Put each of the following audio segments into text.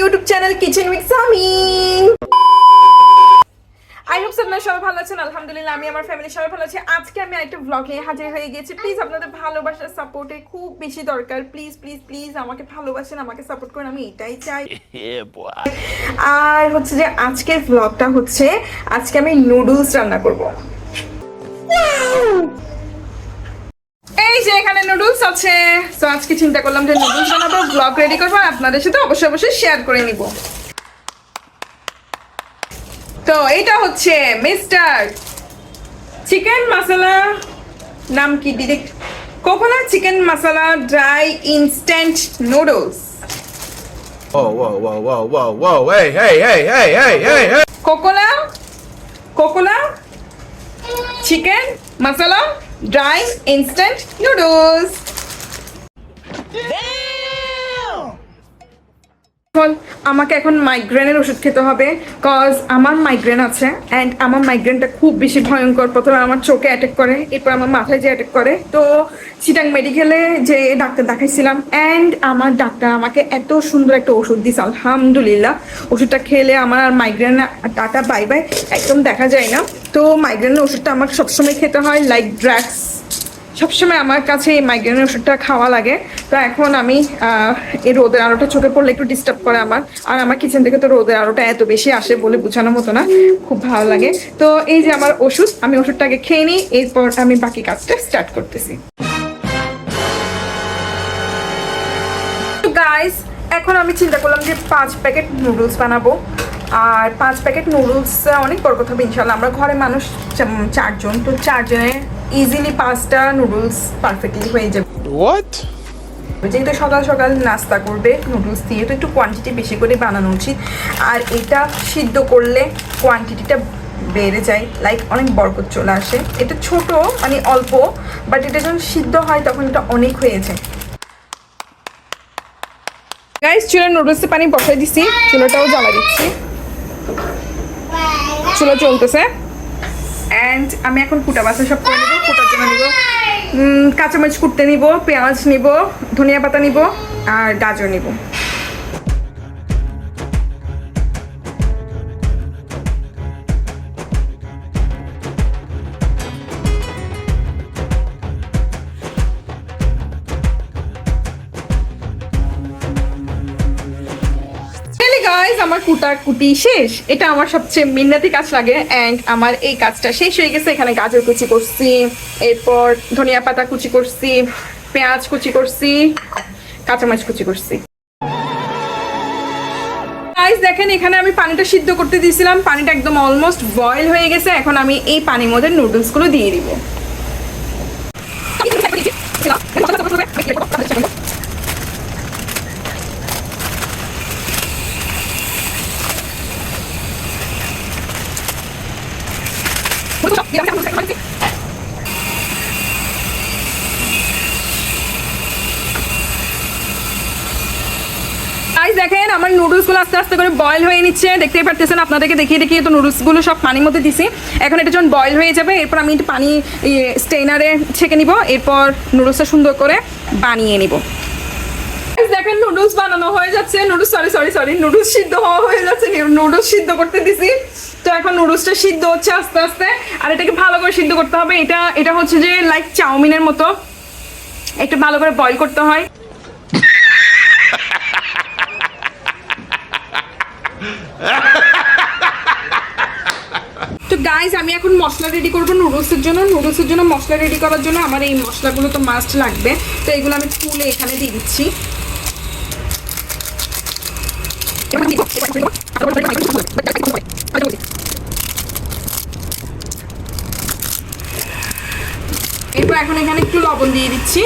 YouTube channel kitchen with Sami I hope আপনারা সবাই ভালো আছেন আলহামদুলিল্লাহ আমি আমার ফ্যামিলি সবাই ভালো আছি। আজকে আমি একটা ব্লগ নিয়ে হাজির হয়ে গেছি প্লিজ আপনাদের ভালোবাসার সাপোর্টে খুব বেশি দরকার। প্লিজ প্লিজ প্লিজ আমাকে ভালোবাসেন আমাকে সাপোর্ট করেন আমি এটাই চাই। আর হচ্ছে যে আজকের ব্লগটা হচ্ছে আজকে আমি নুডলস রান্না করব। যে এখানে নুডলস আছে। তো আজকে চিন্তা করলাম যে নুডলস বানাবো ব্লগ রেডি করব আপনাদের সাথে অবশ্যই অবশ্যই শেয়ার করে নিব। তো এটা হচ্ছে মিস্টার চিকেন মশলা নাম কি direct coconut chicken masala dry instant noodles. Cocola Cocola chicken masala dry instant noodles এখন আমাকে এখন মাইগ্রেনের ওষুধ খেতে হবে কজ আমার মাইগ্রেন আছে অ্যান্ড আমার মাইগ্রেনটা খুব বেশি ভয়ঙ্কর। প্রথমে আমার চোখে অ্যাটাক করে, এরপর আমার মাথায় যে অ্যাটাক করে। তো চিটাং মেডিকেলে যে ডাক্তার দেখাইছিলাম অ্যান্ড আমার ডাক্তার আমাকে এত সুন্দর একটা ওষুধ দিছে, আলহামদুলিল্লাহ। ওষুধটা খেলে আমার আর মাইগ্রেন টাটা বাই বাই একদম দেখা যায় না। তো মাইগ্রেনের ওষুধটা আমাকে সবসময় খেতে হয় লাইক ড্রাগস সবসময় আমার কাছে এই মাইগ্রেনের ওষুধটা খাওয়া লাগে। তো এখন আমি এই রোদের আলোটা চোখে পড়লে একটু ডিস্টার্ব করে আমার। আর আমার কিচেন থেকে তো রোদের আলোটা এত বেশি আসে বলে বোঝানোর মতো না, খুব ভালো লাগে। তো এই যে আমার ওষুধ, আমি ওষুধটাকে খেয়ে নিই, এরপর আমি বাকি কাজটা স্টার্ট করতেছি। গাইস এখন আমি চিন্তা করলাম যে পাঁচ প্যাকেট নুডলস বানাবো। আর পাঁচ প্যাকেট নুডলস অনেক বড় কথা হবে ইনশাল্লাহ আমরা ঘরে মানুষ চারজন, তো চারজনে ইজিলি পাঁচটা নুডলস পারফেক্টলি হয়ে যাবে। What? যেহেতু সকাল সকাল নাস্তা করবে নুডলস দিয়ে তো একটু কোয়ান্টিটি বেশি করে বানানো উচিত। আর এটা সিদ্ধ করলে কোয়ান্টিটিটা বেড়ে যায় লাইক অনেক বরকত চলে আসে। এটা ছোট মানে অল্প বাট এটা যখন সিদ্ধ হয় তখন এটা অনেক হয়ে যায়। গাইস চুলা নুডলসে পানি বসাই দিছি চুলাটাও জ্বালা দিচ্ছি। চুলা চলতেছে অ্যান্ড আমি এখন কুটা বাসা সব করে নেব, কুটার জন্য নিব কাঁচামরিচ কুটতে নিব, পেঁয়াজ নিব, ধনিয়া পাতা নিব আর গাজর নিব। গাইজ আমার কুটা কুটি শেষ। এটা আমার সবচেয়ে মিন্নাতি কাজ লাগে। অ্যান্ড আমার এই কাজটা শেষ হয়ে গেছে। এখানে গাজর কুচি করছি। এরপর ধনিয়া পাতা কুচি করছি। পেঁয়াজ কুচি করছি। কাঁচামাচ কুচি করছি। দেখেন, এখানে আমি পানিটা সিদ্ধ করতে দিয়েছিলাম। পানিটা একদম অলমোস্ট বয়েল হয়ে গেছে। এখন আমি এই পানির মধ্যে নুডলসগুলো দিয়ে দিব। আমার নুডলসগুলো আস্তে আস্তে করে বয়েল হয়ে নিচ্ছে। দেখতেই পারতেছেন, আপনাদেরকে দেখিয়ে দেখিয়ে তো নুডলসগুলো সব পানির মধ্যে দিছি। এখন এটা যখন বয়েল হয়ে যাবে, এরপর আমি একটু পানি স্টেইনারে ছেঁকে নিব। এরপর নুডলসটা সুন্দর করে বানিয়ে নিব। দেখেন নুডলস বানানো হয়ে যাচ্ছে। Noodles sorry sorry sorry noodles সিদ্ধ হওয়া হয়ে যাচ্ছে। নুডলস সিদ্ধ করতে দিছি। তো এখন নুডলসটা সিদ্ধ হচ্ছে আস্তে আস্তে। আর এটাকে ভালো করে সিদ্ধ করতে হবে। এটা এটা হচ্ছে যে লাইক চাউমিনের মতো। একটু ভালো করে বয়েল করতে হয়। তো গাইজ আমি এখন মশলা রেডি করব নুডলসের জন্য। নুডলসের জন্য মশলা রেডি করার জন্য আমার এই মশলাগুলো তো মাস্ট লাগবে। তো এগুলো আমি তুলে এখানে দিয়ে দিচ্ছি। এরপর এখন এখানে একটু লবণ দিয়ে দিচ্ছি।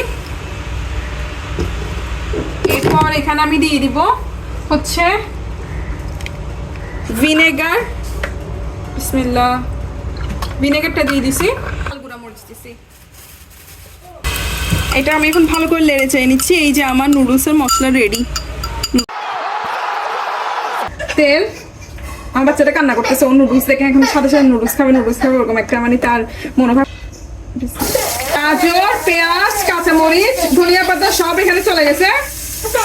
এরপর এখানে আমি দিয়ে দিব হচ্ছে ভিনেগার। বিসমিল্লাহ। ভিনেগারটা দিয়ে দিছি। এটা আমি এখন ভালো করে লেড়ে চেয়ে নিচ্ছি। এই যে আমার নুডলসের মশলা রেডি তেল। আমার বাচ্চাটা কান্না করতেছে। ও নুডলস দেখে এখন সাথে সাথে নুডলস খাবে নুডলস খাবে, ওরকম একটা মানে তার মনোভাব। গাজর, পেঁয়াজ, কাঁচামরিচ, ধনিয়া পাতা সব এখানে চলে গেছে।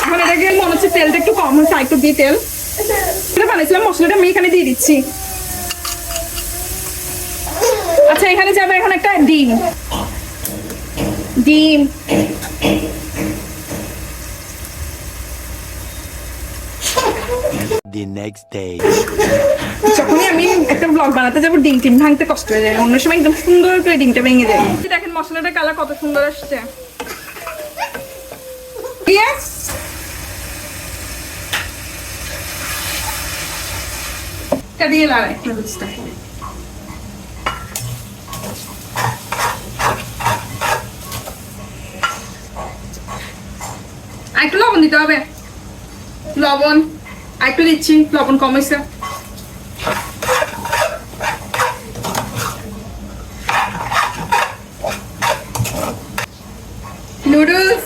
এখন এটাকে মনে হচ্ছে তেলটা একটু কম আর একটু দিই তেল। এটা বানিয়েছিলাম মশলাটা আমি এখানে দিয়ে দিচ্ছি। আচ্ছা এখানে যাবে এখন একটা ডিম। ডিম। The next day. যখনই আমি একটা ব্লগ বানাতে যাব ডিম টিম ভাঙতে কষ্ট হয়ে যায়। অন্য সময় একদম সুন্দর করে ডিমটা ভেঙে যায়। দেখেন মশলাটা কালার কত সুন্দর আসছে। Yes. এটা দিয়ে লাগাই নুডলসটা আর একটু লবণ দিতে হবে। লবণ, আর একটু দিচ্ছি, লবণ কমেছে নুডলস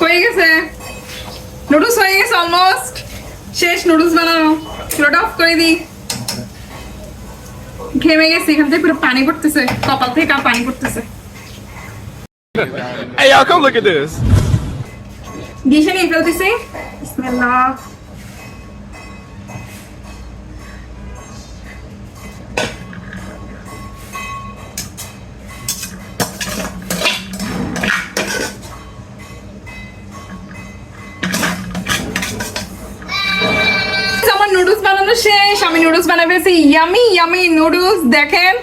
হয়ে গেছে। নুডলস হয়ে গেছে অলমোস্ট শেষ নুডলস বানানো। চুলোটা অফ করে দিই। ঘেমে গেছে এখান থেকে পুরো পানি পড়তেছে কপাল থেকে আর পানি পড়তেছে। Hey, y'all, come look at this. ডিশে নিয়ে ফেলতেছি। বিসমিল্লাহ। আমার শেষ আমি নুডলস বানাই ফেলেছি। ইয়ামি ইয়ামি নুডলস দেখেন.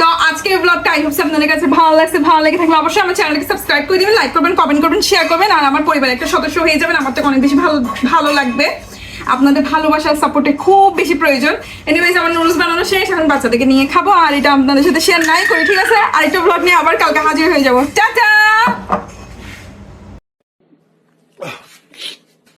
তো আজকের ব্লগটা আই হোপস আপনাদের কাছে ভালো লাগছে ভালো লেগে থাকলে অবশ্যই আমার চ্যানেলকে সাবস্ক্রাইব করে দিবেন লাইক করবেন কমেন্ট করবেন শেয়ার করবেন আর আমার পরিবারের একটা সদস্য হয়ে যাবেন আমার তো অনেক বেশি ভালো ভালো লাগবে। আপনাদের ভালোবাসার সাপোর্টে খুব বেশি প্রয়োজন। এনিওয়েজ আমার নুডলস বানানো শেষ এখন বাচ্চাদেরকে নিয়ে খাব আর এটা আপনাদের সাথে শেয়ার নাই করি ঠিক আছে? আরেকটা ব্লগ নিয়ে আবার কালকে হাজির হয়ে যাব। টাটা!